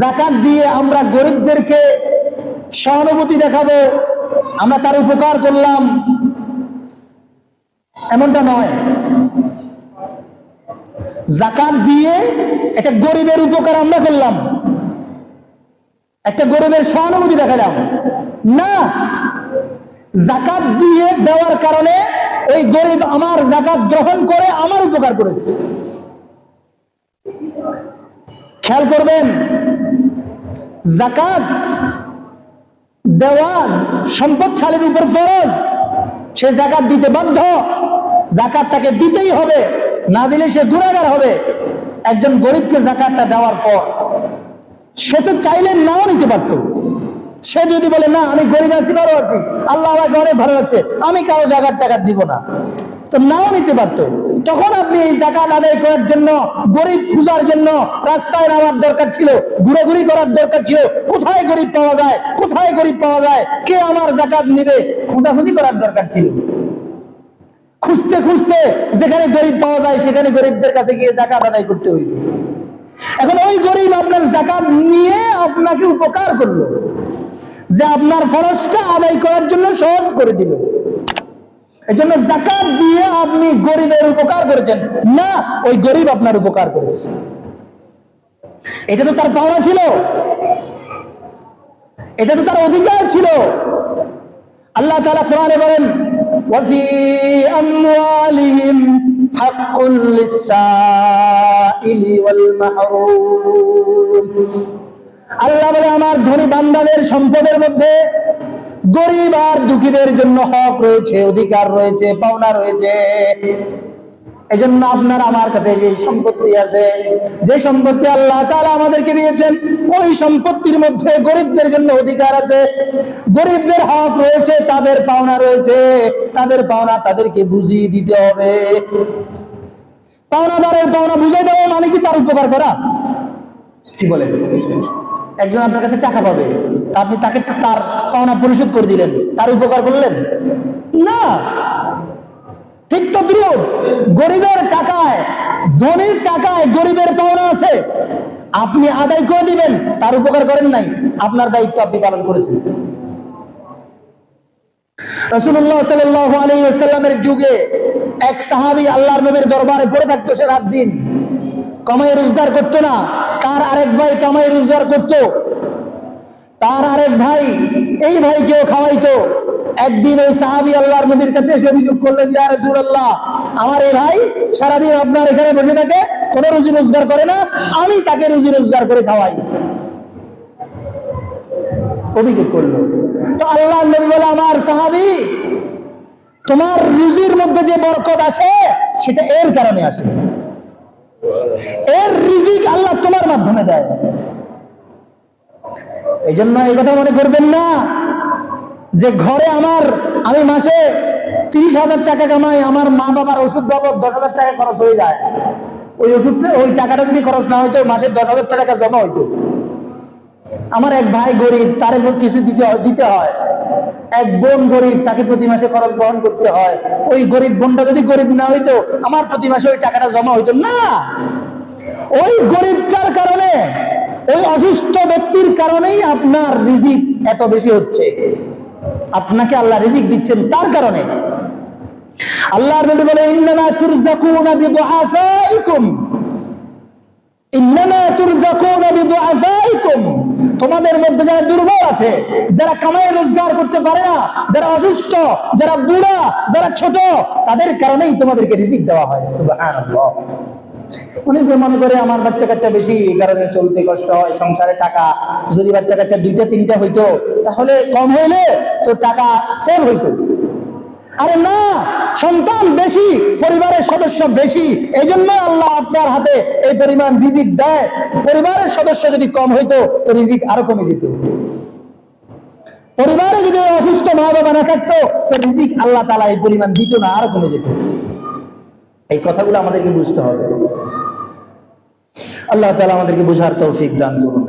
জাকাত দিয়ে আমরা গরিবদেরকে সহানুভূতি দেখাবো, আমরা তার উপকার করলাম। এমনটা নয়। জাকাত দিয়ে একটা গরিবের উপকার আমরা করলাম। একটা গরিবের সহানুভূতি দেখালাম। না, জাকাত দিয়ে দেওয়ার কারণে ওই গরিব আমার জাকাত গ্রহণ করে আমার উপকার করেছে। খেয়াল করবেন জাকাত দেওয়া সম্পদশালীর উপর ফরজ। সে জাকাত দিতে বাধ্য। জাকাত তাকে দিতেই হবে, না দিলে সে গুণাগার হবে। একজন গরিবকে জাকাতটা দেওয়ার পর সে তো চাইলে নাও নিতে পারত। সে যদি বলে, না, আমি গরিব আছি, ভালো আছি, আল্লাহ আমাকে অনেক ভালো আছে, আমি কারও জাকাত টাকা দিব না। তো নাও নিতে পারত। তখন আপনি এই জাকাত আদায় করার জন্য, গরিব খুঁজার জন্য রাস্তায় নামার দরকার ছিল, ঘুরাঘুরি করার দরকার ছিল। কোথায় গরিব পাওয়া যায়? কোথায় গরিব পাওয়া যায়? কে আমার জাকাত নিবে? খোঁজাখুঁজি করার দরকার ছিল। খুঁজতে খুঁজতে যেখানে গরিব পাওয়া যায়, সেখানে গরিবদের কাছে গিয়ে জাকাত আদায় করতে হইল। এখন ওই গরিব আপনার জাকাত নিয়ে আপনাকে উপকার করল। যে আপনার ফরজটা আদায় করার জন্য সহজ করে দিল। এই জন্য জাকাত দিয়ে আপনি গরিবের উপকার করেছেন। না, ওই গরিব আপনার উপকার করেছে। এটা তো তার পাওনা ছিল। এটা তো তার অধিকার ছিল। আল্লাহ তাআলা কোরআনে বলেন আমওয়ালিহিম হাক্কুল লিসাইলি ওয়াল আল্লাহ বলে, আমার ধনী বান্দাদের সম্পদের মধ্যে গরিব আর দুঃখীদের জন্য হক রয়েছে, অধিকার রয়েছে, পাওনা রয়েছে। এজন্য আপনার আমার কাছে যে সম্পত্তি আছে, যে সম্পত্তি আল্লাহ তাআলা আমাদেরকে দিয়েছেন, ওই সম্পত্তির মধ্যে গরিবদের জন্য অধিকার আছে। গরিবদের হক রয়েছে, তাদের পাওনা রয়েছে। তাদের পাওনা তাদেরকে বুঝিয়ে দিতে হবে। পাওনাদারের পাওনা বুঝিয়ে দেওয়া মানে কি তার উপকার করা? কি বলেন? একজন আপনার কাছে টাকা পাবে, তা আপনি তাকে তার পাওনা পরিশোধ করে দিলেন, তার উপকার করলেন? না। ঠিক তো বিরোধ গরিবের টাকায়, ধনীর টাকায় গরিবের পাওনা আছে। আপনি আদায় করে দিবেন, তার উপকার করেন নাই, আপনার দায়িত্ব আপনি পালন করেছেন। রসুল্লাহ সাল্লামের যুগে এক সাহাবি আল্লাহর নবীর দরবারে পড়ে থাকতো সে রাত দিন। কামাই রোজগার করতো না। তার আরেক ভাই কামাই রোজগার করতো। তার আরেক ভাই, এই ভাইকেও খাওয়াইতো। একদিন ওই সাহাবি আল্লাহর নবীর কাছে এসে অভিযোগ করলেন, ইয়া রাসূলুল্লাহ, আমার এই ভাই সারাদিন আপনার এখানে বসে থাকে, কোনো রুজি রোজগার করে না, আমি তাকে রুজি রোজগার করে খাওয়াই। অভিযোগ করল। তো আল্লাহ নবী বলে, আমার সাহাবি, তোমার রুজির মধ্যে যে বরকত আসে, সেটা এর কারণে আসে। এর রিজিক আল্লাহ তোমার মাধ্যমে দেয়। এই জন্য এই কথা মনে করবেন না যে ঘরে আমার, আমি মাসে তিরিশ হাজার টাকা কামাই, আমার মা বাবার ওষুধ বাবদ দশ হাজার টাকা খরচ হয়ে যায়। ওই ওষুধটা, ওই টাকাটা যদি খরচ না হইতো, মাসে দশ হাজার টাকা জমা হইতো। আমার এক ভাই গরিব, তার কিছু দিতে দিতে হয়। এক বোন গরিব, তাকে প্রতি মাসে খরচ বহন করতে হয়। ওই গরিব বোনটা যদি গরিব না হইতো, আমার প্রতি মাসে ওই টাকাটা জমা হইতো না। ওই গরিবটার কারণে, ওই অসুস্থ ব্যক্তির কারণেই আপনার রিজিক এত বেশি হচ্ছে। আপনাকে আল্লাহ রিজিক দিচ্ছেন তার কারণে। আল্লাহর নবী বলে ইন্নামা তুরজাকুনা বিদুআফাইকুম। ইন্নামা তুরজাকুনা বিদুআফাইকুম। তোমাদের মধ্যে যারা দুর্বল আছে, যারা কামাই রোজগার করতে পারে না, যারা অসুস্থ, যারা বুড়া, যারা ছোট, তাদের কারণেই তোমাদেরকে রিজিক দেওয়া হয়। অনেকে মনে করে আমার বাচ্চা কাচ্চা বেশি কারণে চলতে কষ্ট হয়, সংসারে টাকা। যদি বাচ্চা কাচ্চা দুইটা, তিনটা হইতো, তাহলে কম হইলে তো টাকা সেভ হইতো। আরে না, সন্তান বেশি, পরিবারের সদস্য বেশি এই জন্য আল্লাহ আপনার হাতে এই পরিমাণ রিজিক দেয়। পরিবারের সদস্য যদি কম হইতো, তো রিজিক আরও কমে যেত। পরিবারে যদি অসুস্থ মা বাবা না থাকতো, তো রিজিক আল্লাহ তালা এই পরিমাণ দিত না, আরও কমে যেত। এই কথাগুলো আমাদেরকে বুঝতে হবে। আল্লাহ তালা আমাদেরকে বোঝার তৌফিক দান করুন।